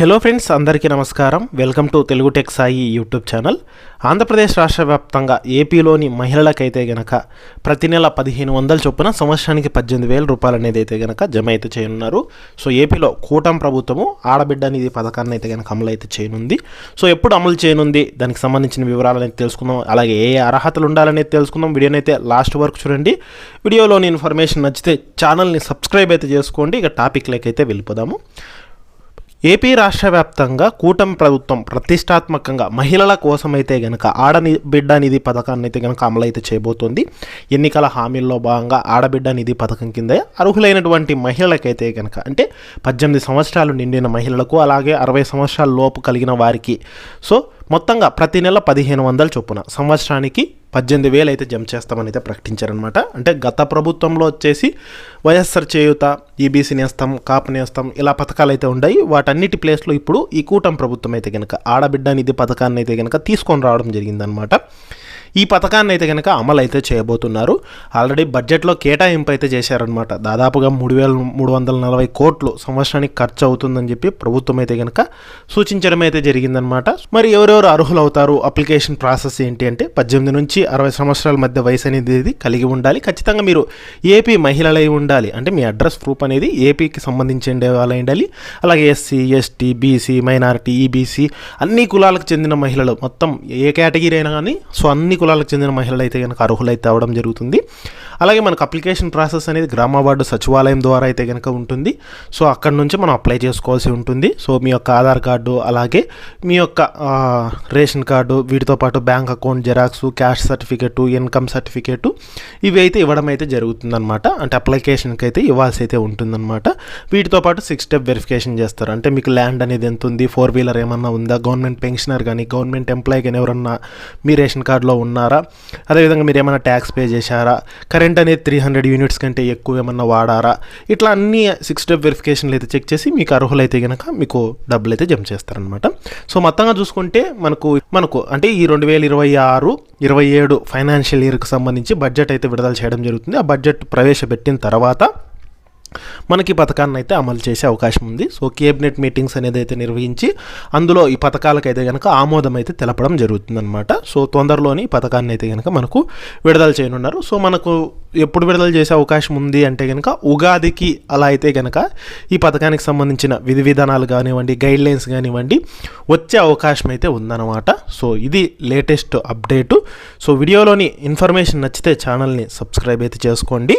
Hello friends అందరికీ నమస్కారం. Welcome to Telugu tech Sai YouTube channel Andhra Pradesh రాష్ట్ర వ్యాప్తంగా ఏపీలోని మహిళలకైతే గనక ప్రతి నెల పదిహేను వందల చొప్పున సంవత్సరానికి పద్దెనిమిది వేల రూపాయలు అనేది అయితే గనక జమ అయితే చేయనున్నారు. సో ఏపీలో కూటమి ప్రభుత్వము ఆడబిడ్డ నిధి పథకాన్ని అయితే గనక అమలు అయితే చేయనుంది. సో ఎప్పుడు అమలు చేయనుంది? దానికి సంబంధించిన వివరాలు అనేది తెలుసుకుందాం. అలాగే ఏ అర్హతలు ఉండాలనేది తెలుసుకుందాం. వీడియోని అయితే లాస్ట్ వరకు చూడండి. వీడియోలోని ఇన్ఫర్మేషన్ నచ్చితే ఛానల్ని సబ్స్క్రైబ్ అయితే చేసుకోండి. ఇక టాపిక్లోకి అయితే వెళ్ళిపోదాము. ఏపీ రాష్ట్ర వ్యాప్తంగా కూటమి ప్రభుత్వం ప్రతిష్టాత్మకంగా మహిళల కోసమైతే గనక ఆడని బిడ్డ నిధి పథకాన్ని అయితే గనక అమలైతే చేయబోతోంది. ఎన్నికల హామీల్లో భాగంగా ఆడబిడ్డ నిధి పథకం కింద అర్హులైనటువంటి మహిళలకైతే గనక అంటే పద్దెనిమిది సంవత్సరాలు నిండిన మహిళలకు అలాగే అరవై సంవత్సరాల లోపు కలిగిన వారికి. సో మొత్తంగా ప్రతి నెల పదిహేను వందల చొప్పున సంవత్సరానికి పద్దెనిమిది వేలు అయితే జమ చేస్తామని అయితే ప్రకటించారనమాట అంటే గత ప్రభుత్వంలో వచ్చేసి వైఎస్ఆర్ చేయూత ఈబీసీ నేస్తం కాపు నేస్తం ఇలా పథకాలు అయితే ఉన్నాయి వాటన్నిటి ప్లేస్లో ఇప్పుడు ఈ కూటమి ప్రభుత్వం అయితే కనుక ఆడబిడ్డ నిధి పథకాన్ని అయితే కనుక తీసుకొని రావడం జరిగిందనమాట ఈ పథకాన్ని అయితే కనుక అమలు అయితే చేయబోతున్నారు. ఆల్రెడీ బడ్జెట్లో కేటాయింపు అయితే చేశారనమాట దాదాపుగా మూడు వేల మూడు వందల నలభై కోట్లు సంవత్సరానికి ఖర్చు అవుతుందని చెప్పి ప్రభుత్వం అయితే కనుక సూచించడం అయితే జరిగిందనమాట మరి ఎవరెవరు అర్హులు అవుతారు అప్లికేషన్ ప్రాసెస్ ఏంటి అంటే పద్దెనిమిది నుంచి అరవై సంవత్సరాల మధ్య వయసు అనేది కలిగి ఉండాలి. ఖచ్చితంగా మీరు ఏపీ మహిళలై ఉండాలి. అంటే మీ అడ్రస్ ప్రూఫ్ అనేది ఏపీకి సంబంధించి వాళ్ళు ఉండాలి. అలాగే SC ST BC minority EBC అన్ని కులాలకు చెందిన మహిళలు మొత్తం ఏ కేటగిరీ అయినా కానీ సో అన్ని కులాలకు చెందిన మహిళలు అయితే కనుక అర్హులైతే అవ్వడం జరుగుతుంది. అలాగే మనకు అప్లికేషన్ ప్రాసెస్ అనేది గ్రామ వార్డు సచివాలయం ద్వారా అయితే కనుక ఉంటుంది. సో అక్కడ నుంచి మనం అప్లై చేసుకోవాల్సి ఉంటుంది. సో మీ యొక్క ఆధార్ కార్డు అలాగే మీ యొక్క రేషన్ కార్డు వీటితో పాటు bank account xerox caste certificate income certificate ఇవి అయితే ఇవ్వడం అయితే జరుగుతుందన్నమాట. అంటే అప్లికేషన్కి అయితే ఇవ్వాల్సి అయితే ఉంటుందన్నమాట. వీటితో పాటు సిక్స్ స్టెప్ వెరిఫికేషన్ చేస్తారు. అంటే మీకు ల్యాండ్ అనేది ఎంత ఉంది ఫోర్ వీలర్ ఏమన్నా ఉందా? గవర్నమెంట్ పెన్షనర్ కానీ గవర్నమెంట్ ఎంప్లాయీ కానీ ఎవరన్నా మీ రేషన్ కార్డులో ఉన్నారా? అదేవిధంగా మీరు ఏమైనా ట్యాక్స్ పే చేశారా? కరెంట్ అనేది త్రీ హండ్రెడ్ యూనిట్స్ కంటే ఎక్కువ ఏమన్నా వాడారా? ఇట్లా అన్ని సిక్స్ స్టెప్ వెరిఫికేషన్లు అయితే చెక్ చేసి మీకు అర్హులైతే కనుక మీకు డబ్బులు అయితే జమ చేస్తారనమాట సో మొత్తంగా చూసుకుంటే మనకు మనకు అంటే ఈ రెండు వేల ఇరవై ఆరు ఇరవై ఏడు ఫైనాన్షియల్ ఇయర్కి సంబంధించి బడ్జెట్ అయితే విడుదల చేయడం జరుగుతుంది. ఆ బడ్జెట్ ప్రవేశపెట్టిన తర్వాత మనకి ఈ పథకాన్ని అయితే అమలు చేసే అవకాశం ఉంది. సో కేబినెట్ మీటింగ్స్ అనేది అయితే నిర్వహించి అందులో ఈ పథకాలకైతే కనుక ఆమోదం అయితే తెలపడం జరుగుతుందన్నమాట. సో తొందరలోని ఈ పథకాన్ని అయితే కనుక మనకు విడుదల చేయనున్నారు. సో మనకు ఎప్పుడు విడుదల చేసే అవకాశం ఉంది అంటే కనుక ఉగాదికి అలా అయితే కనుక ఈ పథకానికి సంబంధించిన విధి విధానాలు కానివ్వండి గైడ్ లైన్స్ కానివ్వండి వచ్చే అవకాశం అయితే ఉందన్నమాట. సో ఇది లేటెస్ట్ అప్డేటు. సో వీడియోలోని ఇన్ఫర్మేషన్ నచ్చితే ఛానల్ని సబ్స్క్రైబ్ అయితే చేసుకోండి.